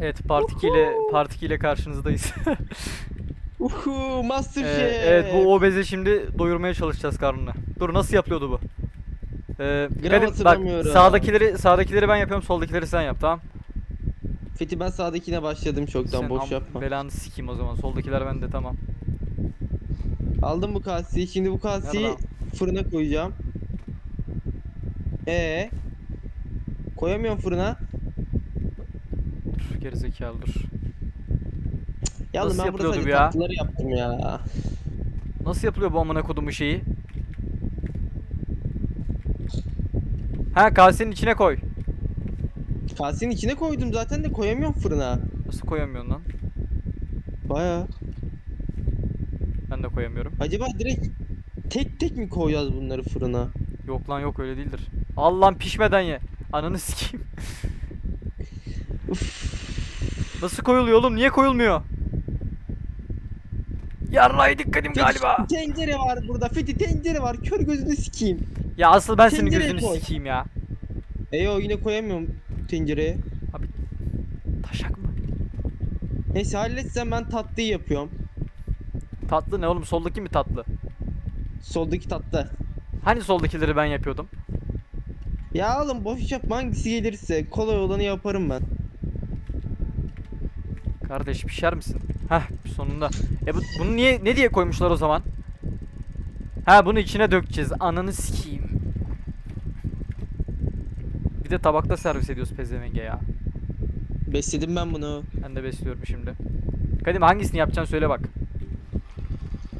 Evet Part 2 ile Part 2 ile karşınızdayız. Uhu Ee, Masterchef. evet bu obeze şimdi doyurmaya çalışacağız karnını. Dur nasıl yapıyordu bu? Ee, Kadim, bak hatırlamıyorum. sağdakileri sağdakileri ben yapıyorum soldakileri sen yap tamam. Fethi ben sağdakine başladım çoktan Sen boş am- yapma. Belanı sikeyim o zaman soldakiler bende tamam. Aldım bu kaseyi. Şimdi bu kaseyi Nerede fırına koyacağım. Ee koyamıyorum fırına. Gerizekalı dur. Yalnız Nasıl ben burada yapılıyordu sadece bu ya? tatlıları yaptım ya. Nasıl yapılıyor bu amına kodumu şeyi? Ha kasenin içine koy. Kasenin içine koydum zaten de koyamıyorum fırına. Nasıl koyamıyorsun lan? Baya. Ben de koyamıyorum. Acaba direkt tek tek mi koyacağız bunları fırına? Yok lan yok öyle değildir. Allah'ım pişmeden ye. Ananı sikeyim. Nasıl koyuluyor oğlum? Niye koyulmuyor? Yarrayı dikkatim galiba. Tencere var burada. Fethi tencere var. Kör gözünü sikeyim. Ya asıl ben senin gözünü koy. sikeyim ya. Eyo yine koyamıyorum tencereye. Taşak mı? Neyse halletsen ben tatlıyı yapıyorum. Tatlı ne oğlum? Soldaki mi tatlı? Soldaki tatlı. Hani soldakileri ben yapıyordum? Ya oğlum boş yapma hangisi gelirse kolay olanı yaparım ben. Kardeş pişer misin? Heh sonunda. E bu, bunu niye ne diye koymuşlar o zaman? Ha bunu içine dökeceğiz. Ananı sikeyim. Bir de tabakta servis ediyoruz pezevenge ya. Besledim ben bunu. Ben de besliyorum şimdi. Kadim hangisini yapacaksın söyle bak.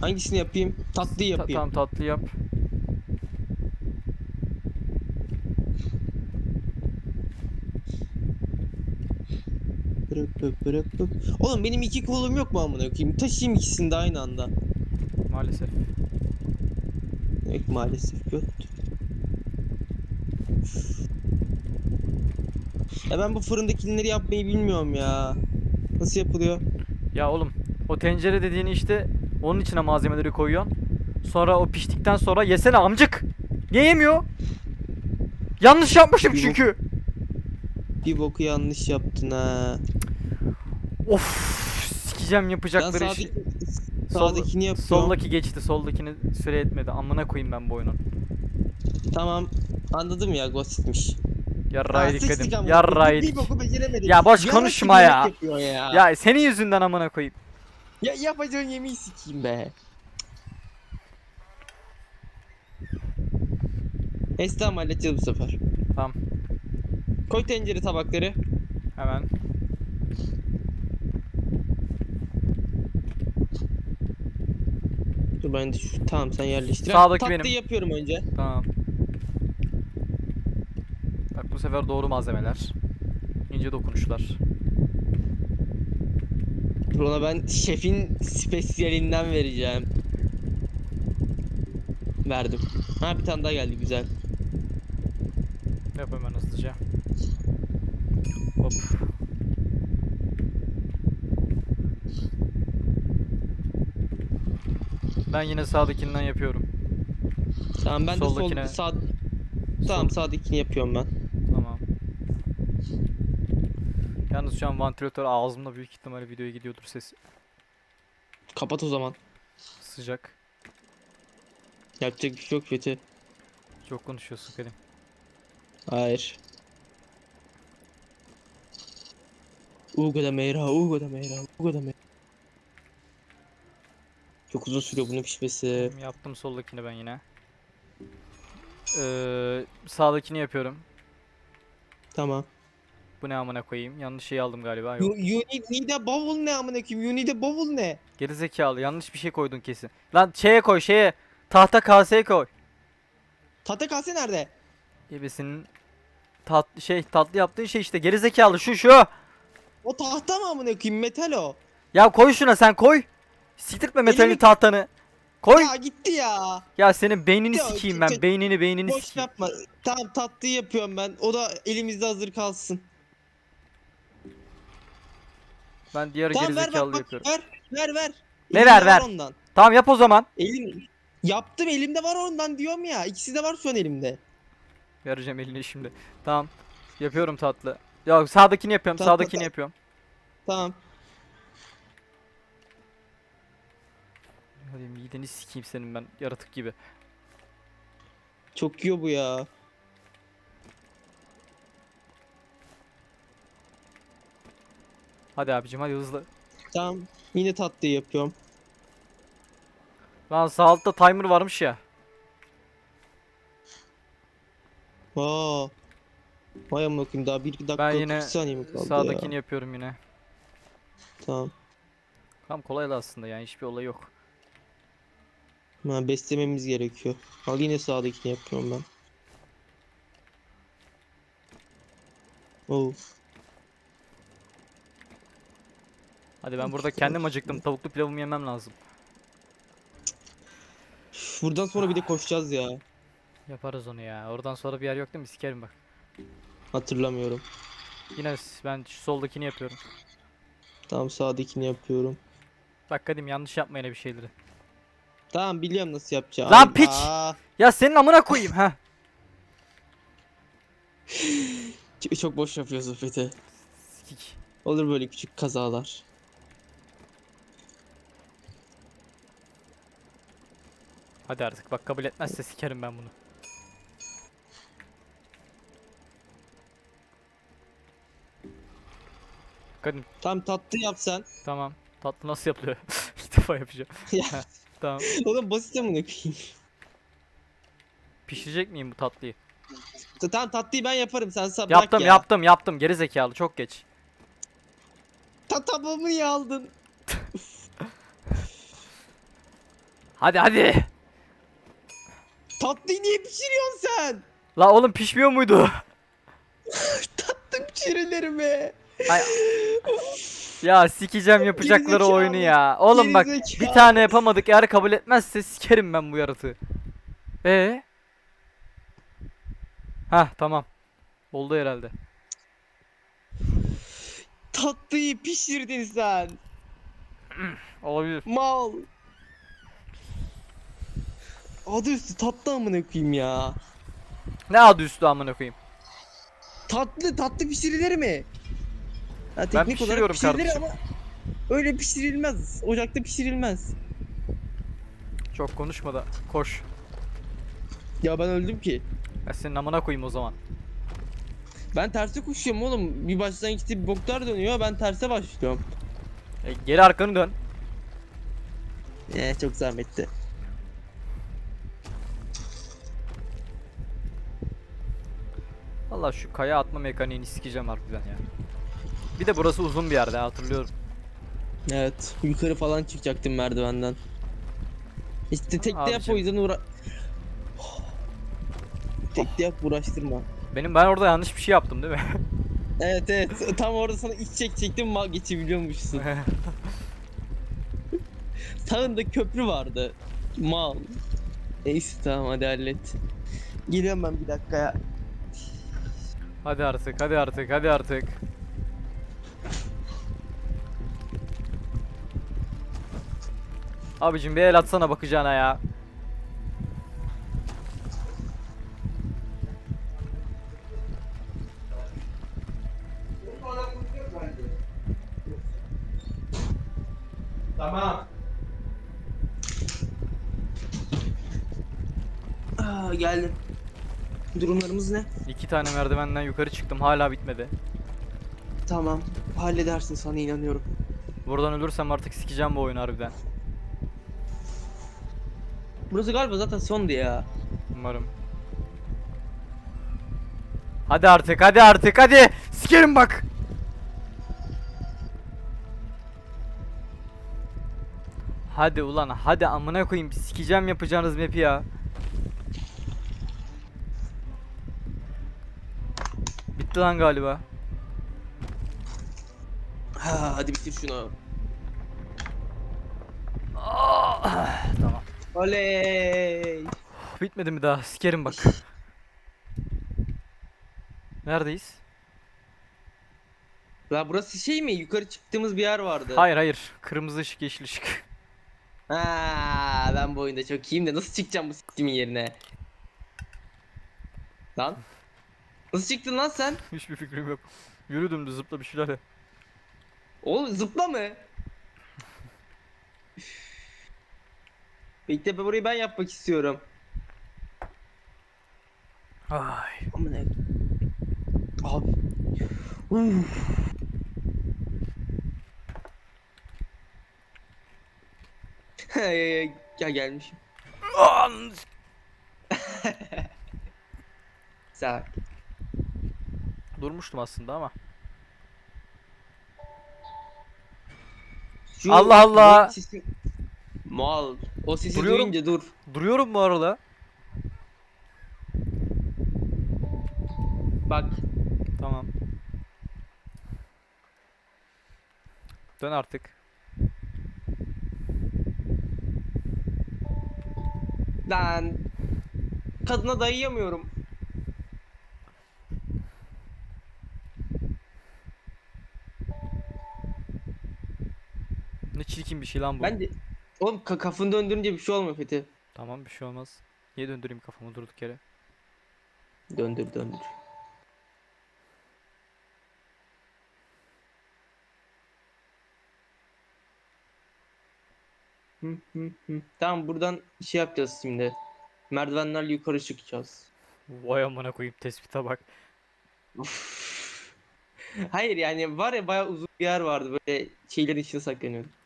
Hangisini yapayım? Tatlıyı Ta- yapayım. tamam tatlı yap. Bırık bırık bırık bırık. Oğlum benim iki kolum yok mu amına koyayım? Taşıyayım ikisini de aynı anda. Maalesef. Yok maalesef yok. Ya ben bu fırındakileri yapmayı bilmiyorum ya. Nasıl yapılıyor? Ya oğlum o tencere dediğin işte onun içine malzemeleri koyuyorsun. Sonra o piştikten sonra yesene amcık. Niye yemiyor? Yanlış yapmışım Bir çünkü. Bir boku yanlış yaptın ha. Of sikeceğim Ben yapacakları sağdaki, işi. sağdakini yapıyorum. Soldaki geçti soldakini süre etmedi. Amına koyayım ben bu oyunun. Tamam. Anladım ya Ha, sıçtık dikkatim. Bir dik. Ya boş Yarın konuşma ya. Ya. Ya senin yüzünden amına koyayım. ya yapacağın yemeği sikeyim be. Neyse tamam halledeceğiz bu sefer. Tamam. Koy tencere tabakları. Hemen. Dur ben de şu tamam sen yerleştir. Sağdaki Tatlıyı benim. yapıyorum önce. Tamam. Bak bu sefer doğru malzemeler. İnce dokunuşlar. Dur ona ben şefin spesiyalinden vereceğim. Verdim. Ha bir tane daha geldi güzel. Yap hemen hızlıca. Ben yine sağdakinden yapıyorum. Tamam ben de Soldakine- sol sağ Tamam sağdakini yapıyorum ben. Tamam. Yalnız şu an vantilatör ağzımda büyük ihtimalle videoya gidiyordur sesi. Kapat o zaman. Sıcak. Yapacak bir şey yok kötü. Çok konuşuyorsun Kadim. Hayır. Ugo da meyra, Ugo da meyra, Ugo da meyra. Çok uzun sürüyor bunun pişmesi. Yaptım soldakini ben yine. Ee, sağdakini yapıyorum. Tamam. Bu ne amına koyayım? Yanlış şey aldım galiba. Yok. you need, need a bavul ne amına koyayım? You need a bavul ne? Geri zekalı. Yanlış bir şey koydun kesin. Lan şeye koy şeye. Tahta kaseye koy. Tahta kase nerede? Ebesinin tat şey tatlı yaptığın şey işte geri zekalı şu şu. O tahta mı amına koyayım? Metal o. Ya koy şuna sen koy. Siktirtme metalini Elimi- tahtanı. Koy. Ya gitti ya. Ya senin beynini Ya, sikeyim ben. Beynini beynini Boş sikeyim. yapma. Tamam tatlıyı yapıyorum ben. O da elimizde hazır kalsın. Ben diğer Tamam ver bak, bak yapıyorum. ver. Ver ver. Ne Elimde ver, var ver? Ondan. Tamam yap o zaman. Elim yaptım elimde var ondan diyorum ya. İkisi de var şu an elimde. Vereceğim elini şimdi. Tamam. Yapıyorum tatlı. Ya sağdakini yapıyorum. Tatlı, Sağdakini tatlı. yapıyorum. tamam. Hadi mideni sikeyim senin ben yaratık gibi. Çok yiyor bu ya. Hadi abicim hadi hızlı. Tamam. Yine tatlıyı yapıyorum. Lan sağ altta timer varmış ya. Aa. Vay amına koyayım daha 1 dakika Ben 40 yine saniye mi kaldı Sağdakini ya? yapıyorum yine. Tamam. Tam kolay da aslında yani hiçbir olay yok. Ha, beslememiz gerekiyor. Al yine sağdakini yapıyorum ben. Oh. Hadi ben Of, burada of, kendim of. acıktım. Tavuklu pilavımı yemem lazım. Üf, Buradan sonra bir de koşacağız ya. Yaparız onu ya. Oradan sonra bir yer yok değil mi? Sikerim bak. Hatırlamıyorum. Yine s- ben şu soldakini yapıyorum. Tamam sağdakini yapıyorum. Bak Kadim yanlış yapma yine bir şeyleri. Tamam biliyorum nasıl yapacağım. Lan piç! Aa, Ya senin amına koyayım ha. çok boş yapıyorsun Fethi. Sikik. Olur böyle küçük kazalar. Hadi artık bak kabul etmezse sikerim ben bunu. Kadim Tam tatlı yap sen. tamam. Tatlı nasıl yapılıyor? İlk defa yapacağım. ya Tamam. oğlum basit amına koyayım. Pişirecek miyim bu tatlıyı? Ta- Tamam tatlıyı ben yaparım sen bırak Yaptım ya. yaptım yaptım. Geri zekalı çok geç. Ta tabağımı niye aldın? Hadi hadi. Tatlıyı niye pişiriyorsun sen? La oğlum pişmiyor muydu? Tatlı pişirilir mi? Ay. Ya sikeceğim yapacakları Gerizekalı, oyunu ya. Oğlum bak bir tane yapamadık eğer kabul etmezse sikerim ben bu yaratığı. Ee? Hah tamam. Oldu herhalde. Tatlıyı pişirdin sen. Olabilir. Mal. Adı üstü tatlı amına koyayım ya. Ne adı üstü amına koyayım. Tatlı tatlı pişirilir mi? Ha, teknik olarak pişiriyorum pişirilir kardeşim. ama öyle pişirilmez. Ocakta pişirilmez. Çok konuşma da koş. Ya ben öldüm ki. Ben senin amına koyayım o zaman. Ben terse koşuyorum oğlum. Bir baştan gitti bir boklar dönüyor. Ben terse başlıyorum. E, geri arkanı dön. Ee, çok zahmetli. Valla şu kaya atma mekaniğini sikeceğim harbiden ya. Bir de burası uzun bir yerde hatırlıyorum. Evet. Yukarı falan çıkacaktım merdivenden. İşte tekte yap Abicim. o yüzden uğra... Tekte yap uğraştırma. Benim ben orada yanlış bir şey yaptım değil mi? Evet evet. Tam orada sana iç çekecektim ma geçebiliyormuşsun. Sağında köprü vardı. Mal. Neyse tamam hadi hallet. Geliyorum ben bir dakikaya. hadi artık hadi artık hadi artık. Abicim bir el atsana bakacağına ya. Tamam. Aa, geldim. Durumlarımız ne? İki tane merdivenden yukarı çıktım hala bitmedi. Tamam. Halledersin sana inanıyorum. Buradan ölürsem artık sikeceğim bu oyunu harbiden. Burası galiba zaten sondu ya. Umarım. Hadi artık hadi artık hadi. Sikerim bak. Hadi ulan hadi amına koyayım sikeceğim yapacağınız map'i ya. Bitti lan galiba. Ha, hadi bitir şunu. Ah, tamam. Oley. Bitmedi mi daha? Sikerim bak. Neredeyiz? La burası şey mi? Yukarı çıktığımız bir yer vardı. Hayır hayır. Kırmızı ışık yeşil ışık. Ha, ben bu oyunda çok iyiyim de nasıl çıkacağım bu sistemin yerine? Lan. Nasıl çıktın lan sen? Hiçbir fikrim yok. Yürüdüm de zıpla bir şeyler yap. Oğlum zıplama. Bekle burayı ben yapmak istiyorum. Ay. Ama ne? Abi. Uf. Gel gelmişim. Sağ. Durmuştum aslında ama. Şu Allah Allah! Mal. O sesi Duruyorum. duyunca dur. Duruyorum bu arada. Bak. Tamam. Dön artık. Lan. Kadına dayayamıyorum. Ne çirkin bir şey lan bu. Ben de... Oğlum ka- kafanı döndürünce bir şey olmuyor Fethi. Tamam bir şey olmaz. Niye döndüreyim kafamı durduk yere? Döndür döndür. Hı, hı, hı. Tamam buradan şey yapacağız şimdi. Merdivenlerle yukarı çıkacağız. Vay amına koyayım tespite bak. Hayır yani var ya bayağı uzun bir yer vardı böyle şeylerin içine saklanıyorduk.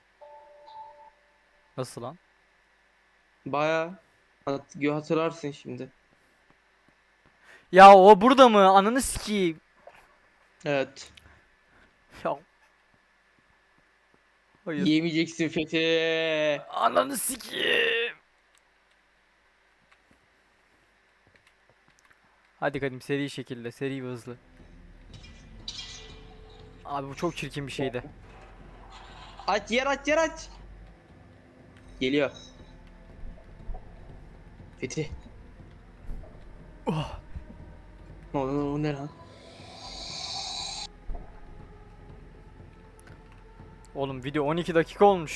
Nasıl lan? Bayağı hat hatırlarsın şimdi. Ya o burada mı? Ananı sikeyim. Evet. Ya. Hayır. Yemeyeceksin Fethi. Ananı sikeyim. Hadi kadim seri şekilde, seri ve hızlı. Abi bu çok çirkin bir şeydi. Aç yer aç yer aç. Geliyor. Fethi. Oh. O, o ne lan? Oğlum video 12 dakika olmuş.